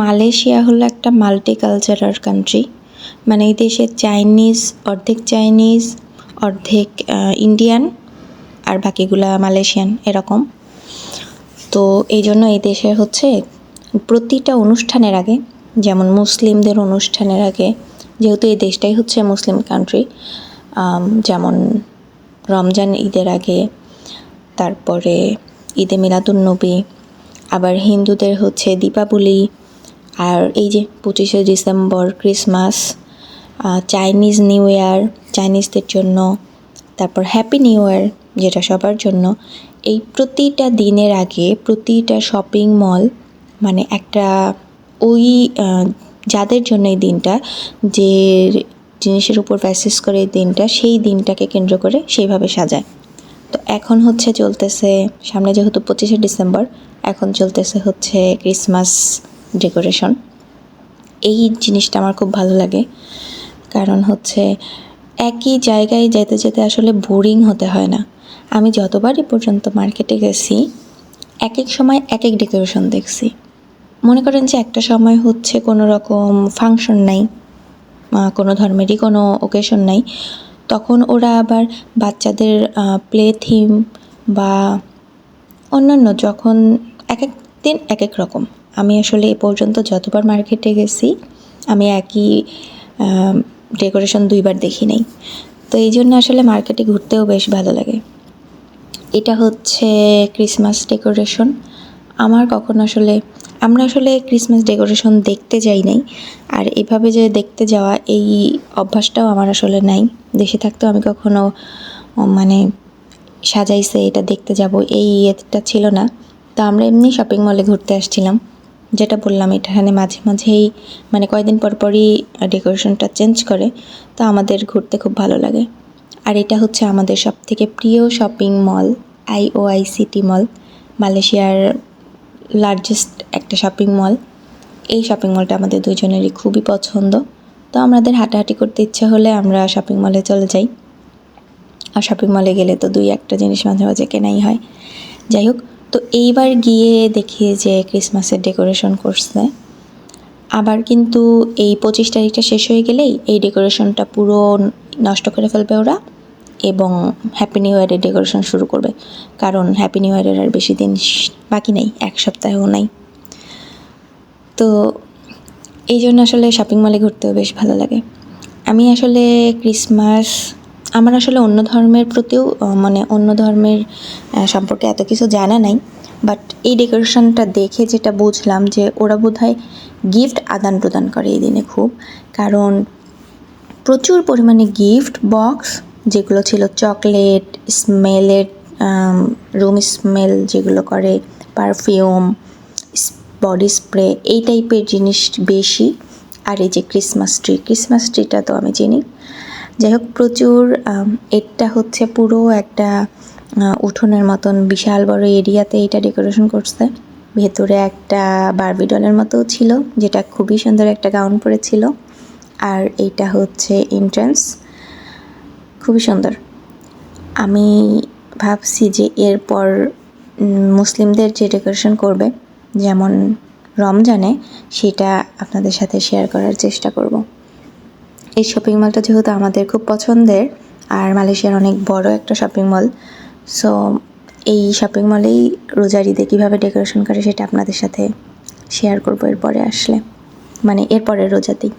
Malaysia হলো একটা multi cultural country মানে এই দেশে চাইনিজ অর্ধেক চাইনিজ অর্ধেক ইন্ডিয়ান আর বাকিগুলা মালয়েশিয়ান এরকম। তো এই জন্য এই দেশে হচ্ছে প্রতিটা অনুষ্ঠানের আগে, যেমন মুসলিমদের অনুষ্ঠানের আগে, যেহেতু এই দেশটাই হচ্ছে মুসলিম কান্ট্রি যেমন রমজান ঈদের আগে, তারপরে ঈদে মিলাদুন্নবী আবার হিন্দুদের হচ্ছে দীপাবলি আর এই যে পঁচিশে December, Christmas Chinese New Year, চাইনিজদের জন্য, তারপর হ্যাপি নিউ ইয়ার যেটা সবার জন্য, এই প্রতিটা দিনের আগে প্রতিটা শপিং মল মানে একটা ওই যাদের জন্য এই দিনটা, যে জিনিসের উপর বেসিস করে এই দিনটা, সেই দিনটাকে কেন্দ্র করে সেইভাবে সাজায়। তো এখন হচ্ছে চলতেছে, সামনে যেহেতু পঁচিশে ডিসেম্বর, এখন চলতেছে হচ্ছে ক্রিসমাস ডেকোরেশন। এই জিনিসটা আমার খুব ভালো লাগে। কারণ হচ্ছে একই জায়গায় যেতে যেতে আসলে বোরিং হতে হয় না। আমি যতবারই পর্যন্ত মার্কেটে গেছি এক এক সময় এক এক ডেকোরেশন দেখছি। মনে করেন যে একটা সময় হচ্ছে কোনো রকম ফাংশন নাই কোনো ধর্মেরই কোনো ওকেশন নাই। তখন ওরা আবার বাচ্চাদের প্লে থিম বা অন্যান্য যখন এক এক দিন এক এক রকম। আমি আসলে এ পর্যন্ত যতবার মার্কেটে গেছি, আমি একই ডেকোরেশন দুইবার দেখি নাই। তো এই জন্য আসলে মার্কেটে ঘুরতেও বেশ ভালো লাগে। এটা হচ্ছে ক্রিসমাস ডেকোরেশন আমার কখন আসলে, আমরা আসলে ক্রিসমাস ডেকোরেশন দেখতে যাই নাই। আর এভাবে যে দেখতে যাওয়া, এই অভ্যাসটাও আমার আসলে নাই। দেশে থাকতেও আমি কখনো মানে সাজাইছে, এটা দেখতে যাব, এই ইয়েটা ছিল না। তো আমরা এমনি শপিং মলে ঘুরতে আসছিলাম। যেটা বললাম, এখানে মাঝে মাঝেই মানে কয়দিন পর পরই ডেকোরেশনটা চেঞ্জ করে, তো আমাদের ঘুরতে খুব ভালো লাগে। আর এটা হচ্ছে আমাদের সব থেকে প্রিয় shopping mall IOI city mall মালয়েশিয়ার লার্জেস্ট একটা শপিং মল এই শপিং মলটা আমাদের দুজনেরই খুবই পছন্দ। তো আমাদের হাঁটাহাঁটি করতে ইচ্ছা হলে আমরা শপিং মলে চলে যাই। আর শপিং মলে গেলে তো দুই একটা জিনিস মাঝে মাঝে কেনাই হয়। যাই হোক তো এইবার গিয়ে দেখি যে ক্রিসমাসের ডেকোরেশন করছে। আবার কিন্তু এই পঁচিশ তারিখটা শেষ হয়ে গেলেই এই ডেকোরেশনটা পুরো নষ্ট করে ফেলবে ওরা এবং হ্যাপি নিউ ইয়ারের ডেকোরেশন শুরু করবে। কারণ হ্যাপি নিউ ইয়ারের আর বেশি দিন বাকি নেই, এক সপ্তাহেও নাই। তো এই জন্য আসলে শপিং মলে ঘুরতেও বেশ ভালো লাগে। আমি আসলে ক্রিসমাস আমার আসলে অন্য ধর্মের প্রতিও মানে অন্য ধর্মের সম্পর্কে এত কিছু জানা নাই বাট এই ডেকোরেশনটা দেখে যেটা বুঝলাম যে ওরা বোধহয় গিফট আদান প্রদান করে এই দিনে খুব। কারণ প্রচুর পরিমাণে গিফট বক্স যেগুলো ছিল চকলেট স্মেলের রুম স্মেল যেগুলো করে পারফিউম বডি স্প্রে এই টাইপের জিনিস বেশি। আর এই যে ক্রিসমাস ট্রি ক্রিসমাস ট্রিটা তো আমি চিনি। যাই হোক, প্রচুর এটা হচ্ছে পুরো একটা উঠোনের মতন বিশাল বড় এরিয়াতে এটা ডেকোরেশন করছে। ভেতরে একটা বারবিডনের মতো ছিল, যেটা খুবই সুন্দর একটা গাউন পরেছিল। আর এইটা হচ্ছে এন্ট্রান্স খুবই সুন্দর। আমি ভাবছি যে এরপর মুসলিমদের যে ডেকোরেশন করবে, যেমন রমজানে, সেটা আপনাদের সাথে শেয়ার করার চেষ্টা করব। এই শপিং মলটা যেহেতু আমাদের খুব পছন্দের, আর মালয়েশিয়ার অনেক বড় একটা শপিং মল সো এই শপিং মলেই রোজার ঈদে কীভাবে ডেকোরেশন করে সেটা আপনাদের সাথে শেয়ার করব এরপরে আসলে মানে এরপরে রোজাতেই।